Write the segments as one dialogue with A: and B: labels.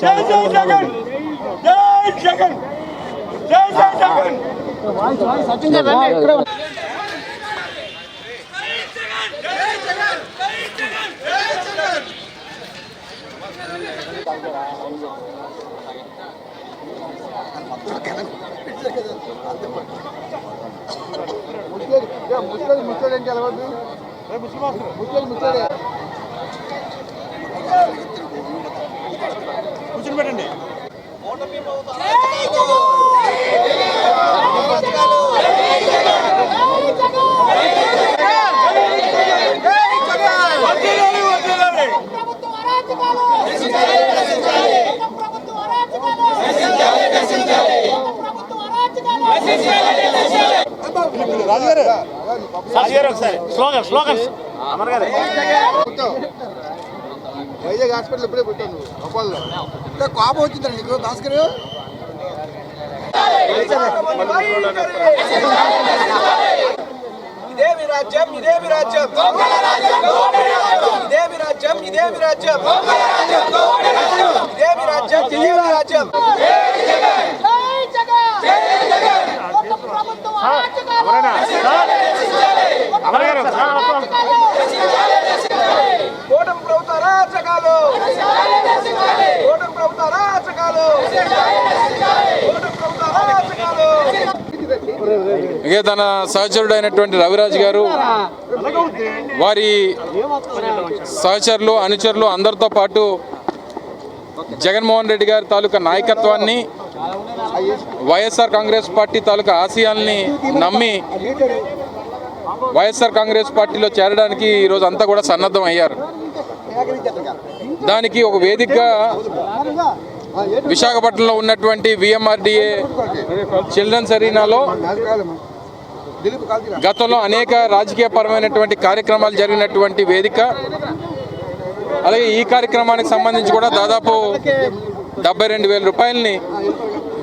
A: జై జై జగన్. జై జగన్ జై జై జగన్
B: ముసలి ముసలి అంటే ఎలా ముస్లిం ముసలి
A: కూర్చొని పెట్టండి రాజుగారు రాజుగారు ఒకసారి స్లోగన్ స్లోగన్. అమర్ గారు.
B: వైజాగ్ హాస్పిటల్ ఇప్పుడే పెట్టాను అపోలో కోపం వచ్చిందండి నీకు భాస్కర్?
C: ఇదేమి రాజ్యం ఇదేమి రాజ్యం ఇదేమి రాజ్యం ఇదేమి రాజ్యం ఇదేమి రాజ్యం ఇదేమి రాజ్యం
D: జై జగన్ జై జగన్ ప్రభుత్వ అరాచకాలు
A: అమర్ గారు
C: కూటమి ప్రభుత్వ అరాచకాలు కూటమి ప్రభుత్వ అరాచకాలు కూటమి ప్రభుత్వ అరాచకాలు
E: ఇక తన సహచరుడు అయినటువంటి రవిరాజ్ గారు వారి సహచరులు అనుచరులు అందరితో పాటు జగన్మోహన్ రెడ్డి గారి తాలూకా నాయకత్వాన్ని వైఎస్ఆర్ కాంగ్రెస్ పార్టీ తాలూకా ఆశయాల్ని నమ్మి వైఎస్ఆర్ కాంగ్రెస్ పార్టీలో చేరడానికి ఈరోజు అంతా కూడా సన్నద్ధం అయ్యారు. దానికి ఒక వేదికగా విశాఖపట్నంలో ఉన్నటువంటి విఎంఆర్డిఏ చిల్డ్రన్స్ అరీనాలో గతంలో అనేక రాజకీయపరమైనటువంటి కార్యక్రమాలు జరిగినటువంటి వేదిక. అలాగే ఈ కార్యక్రమానికి సంబంధించి కూడా దాదాపు డెబ్బై రెండు వేల రూపాయలని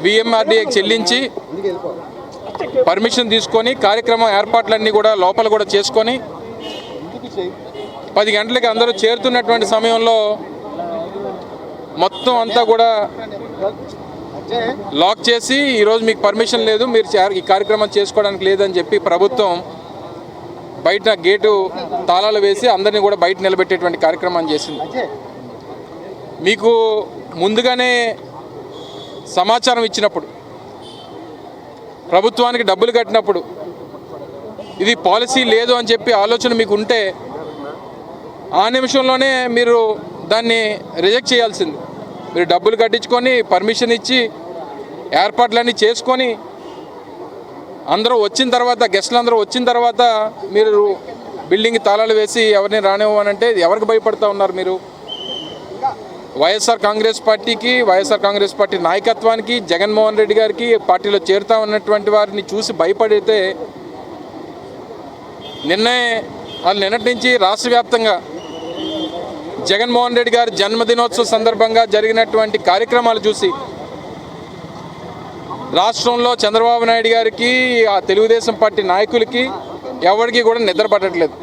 E: విఎంఆర్డీఏకి చెల్లించి పర్మిషన్ తీసుకొని కార్యక్రమం ఏర్పాట్లన్నీ కూడా లోపల కూడా చేసుకొని పది గంటలకి అందరూ చేరుతున్నటువంటి సమయంలో మొత్తం అంతా కూడా లాక్ చేసి ఈరోజు మీకు పర్మిషన్ లేదు మీరు ఈ కార్యక్రమం చేసుకోవడానికి లేదని చెప్పి ప్రభుత్వం బయట గేటు తాళాలు వేసి అందరినీ కూడా బయట నిలబెట్టేటువంటి కార్యక్రమం చేసింది. మీకు ముందుగానే సమాచారం ఇచ్చినప్పుడు ప్రభుత్వానికి డబ్బులు కట్టినప్పుడు ఇది పాలసీ లేదు అని చెప్పి ఆలోచన మీకు ఉంటే ఆ నిమిషంలోనే మీరు దాన్ని రిజెక్ట్ చేయాల్సింది. మీరు డబ్బులు కట్టించుకొని పర్మిషన్ ఇచ్చి ఏర్పాట్లన్నీ చేసుకొని అందరూ వచ్చిన తర్వాత గెస్టులు అందరూ వచ్చిన తర్వాత మీరు బిల్డింగ్ తాళాలు వేసి ఎవరిని రానివ్వనంటే ఎవరికి భయపడతా ఉన్నారు మీరు? వైఎస్ఆర్ కాంగ్రెస్ పార్టీకి వైఎస్ఆర్ కాంగ్రెస్ పార్టీ నాయకత్వానికి జగన్మోహన్ రెడ్డి గారికి పార్టీలో చేరుతా ఉన్నటువంటి వారిని చూసి భయపడితే నిన్నే వాళ్ళు నిన్నటి నుంచి రాష్ట్ర వ్యాప్తంగా జగన్మోహన్ రెడ్డి గారి జన్మదినోత్సవ సందర్భంగా జరిగినటువంటి కార్యక్రమాలు చూసి రాష్ట్రంలో చంద్రబాబు నాయుడు గారికి ఆ తెలుగుదేశం పార్టీ నాయకులకి ఎవరికి కూడా నిద్ర పట్టట్లేదు.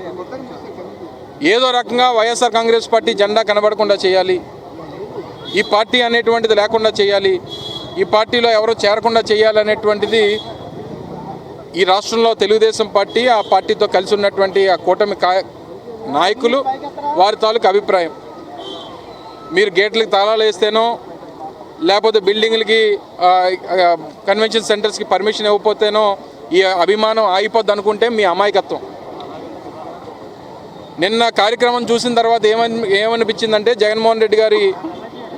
E: ఏదో రకంగా వైఎస్ఆర్ కాంగ్రెస్ పార్టీ జెండా కనబడకుండా చేయాలి. ఈ పార్టీ అనేటువంటిది లేకుండా చేయాలి. ఈ పార్టీలో ఎవరో చేరకుండా చేయాలనేటువంటిది ఈ రాష్ట్రంలో తెలుగుదేశం పార్టీ ఆ పార్టీతో కలిసి ఉన్నటువంటి ఆ కూటమి నాయకులు వారి తాలూకు అభిప్రాయం. మీరు గేట్లకి తాళాలు వేస్తేనో లేకపోతే బిల్డింగ్లకి కన్వెన్షన్ సెంటర్స్కి పర్మిషన్ ఇవ్వకపోతేనో ఈ అభిమానం ఆగిపోద్ది అనుకుంటే మీ అమాయకత్వం. నిన్న కార్యక్రమం చూసిన తర్వాత ఏమని ఏమనిపించిందంటే జగన్మోహన్ రెడ్డి గారి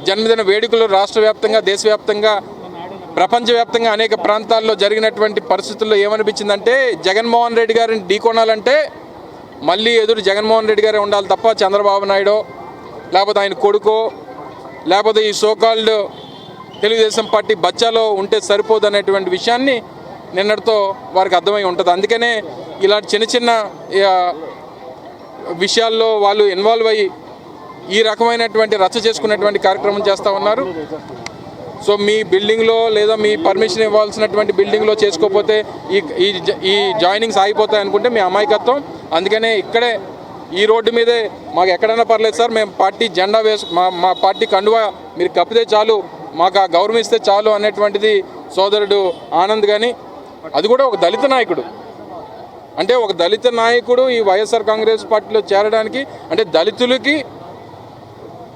E: జన్మదిన వేడుకలు రాష్ట్ర వ్యాప్తంగా దేశవ్యాప్తంగా ప్రపంచవ్యాప్తంగా అనేక ప్రాంతాల్లో జరిగినటువంటి పరిస్థితుల్లో ఏమనిపించిందంటే జగన్మోహన్ రెడ్డి గారిని ఢీకొనాలంటే మళ్ళీ ఎదురు జగన్మోహన్ రెడ్డి గారే ఉండాలి తప్ప చంద్రబాబు నాయుడు లేకపోతే ఆయన కొడుకో లేకపోతే ఈ సోకాల్డ్ తెలుగుదేశం పార్టీ బచ్చాలో ఉంటే సరిపోదు అనేటువంటి విషయాన్ని నిన్నటితో వారికి అర్థమై ఉంటుంది. అందుకనే ఇలాంటి చిన్న చిన్న విషయాల్లో వాళ్ళు ఇన్వాల్వ్ అయ్యి ఈ రకమైనటువంటి రచ్చ చేసుకునేటువంటి కార్యక్రమం చేస్తూ ఉన్నారు. సో మీ బిల్డింగ్లో లేదా మీ పర్మిషన్ ఇవ్వాల్సినటువంటి బిల్డింగ్లో చేసుకోకపోతే ఈ ఈ ఈ జాయినింగ్స్ ఆగిపోతాయి అనుకుంటే మీ అమాయకత్వం అందుకనే ఇక్కడే ఈ రోడ్డు మీదే మాకు ఎక్కడైనా పర్లేదు సార్ మేము పార్టీ జెండా వేసు మా మా పార్టీ కండువా మీరు కప్పితే చాలు మాకు ఆ గౌరవం ఇస్తే చాలు అనేటువంటిది సోదరుడు ఆనంద్ కానీ అది కూడా ఒక దళిత నాయకుడు. అంటే ఒక దళిత నాయకుడు ఈ వైఎస్ఆర్ కాంగ్రెస్ పార్టీలో చేరడానికి అంటే దళితులకి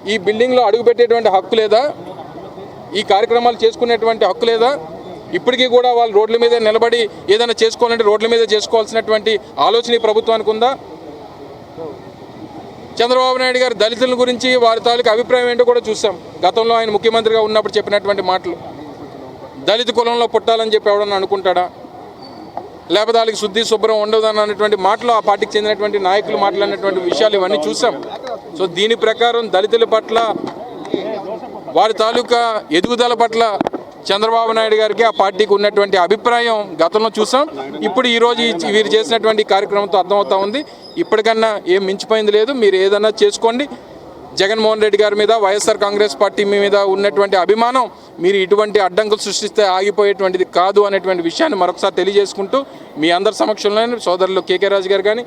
E: ఈ బిల్డింగ్లో అడుగుపెట్టేటువంటి హక్కు లేదా ఈ కార్యక్రమాలు చేసుకునేటువంటి హక్కు లేదా ఇప్పటికీ కూడా వాళ్ళు రోడ్ల మీద నిలబడి ఏదైనా చేసుకోవాలంటే రోడ్ల మీద చేసుకోవాల్సినటువంటి ఆలోచన ఈ ప్రభుత్వానికి ఉందా? చంద్రబాబు నాయుడు గారు దళితుల గురించి వారి తాలూకు అభిప్రాయం ఏంటో కూడా చూసాం. గతంలో ఆయన ముఖ్యమంత్రిగా ఉన్నప్పుడు చెప్పినటువంటి మాటలు. దళిత కులంలో పుట్టాలని చెప్పి ఎవడన్నా అనుకుంటాడా? లేకపోతే వాళ్ళకి శుద్ధి శుభ్రం ఉండదు అన్నటువంటి మాటలు ఆ పార్టీకి చెందినటువంటి నాయకులు మాట్లాడినటువంటి విషయాలు ఇవన్నీ చూసాం. సో దీని ప్రకారం దళితుల పట్ల వారి తాలూకా ఎదుగుదల పట్ల చంద్రబాబు నాయుడు గారికి ఆ పార్టీకి ఉన్నటువంటి అభిప్రాయం గతంలో చూసాం. ఇప్పుడు ఈరోజు వీరు చేసినటువంటి కార్యక్రమంతో అర్థమవుతా ఉంది. ఇప్పటికన్నా ఏం మించిపోయింది లేదు. మీరు ఏదన్నా చేసుకోండి. జగన్మోహన్ రెడ్డి గారి మీద వైఎస్ఆర్ కాంగ్రెస్ పార్టీ మీద ఉన్నటువంటి అభిమానం మీరు ఇటువంటి అడ్డంకులు సృష్టిస్తే ఆగిపోయేటువంటిది కాదు అనేటువంటి విషయాన్ని మరొకసారి తెలియజేసుకుంటూ మీ అందరి సమక్షంలో సోదరులు కేకే రాజు గారు కానీ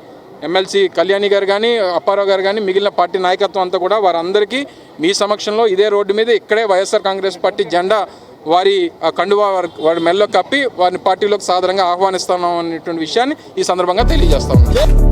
E: ఎమ్మెల్సీ కళ్యాణి గారు కానీ అప్పారావు గారు కానీ మిగిలిన పార్టీ నాయకత్వం అంతా కూడా వారందరికీ మీ సమక్షంలో ఇదే రోడ్డు మీద ఇక్కడే వైఎస్ఆర్ కాంగ్రెస్ పార్టీ జెండా వారి కండువా వారి వారి మెల్లో కప్పి వారిని పార్టీలోకి సాధారణంగా ఆహ్వానిస్తున్నాం అనేటువంటి విషయాన్ని ఈ సందర్భంగా తెలియజేస్తా ఉన్నాను.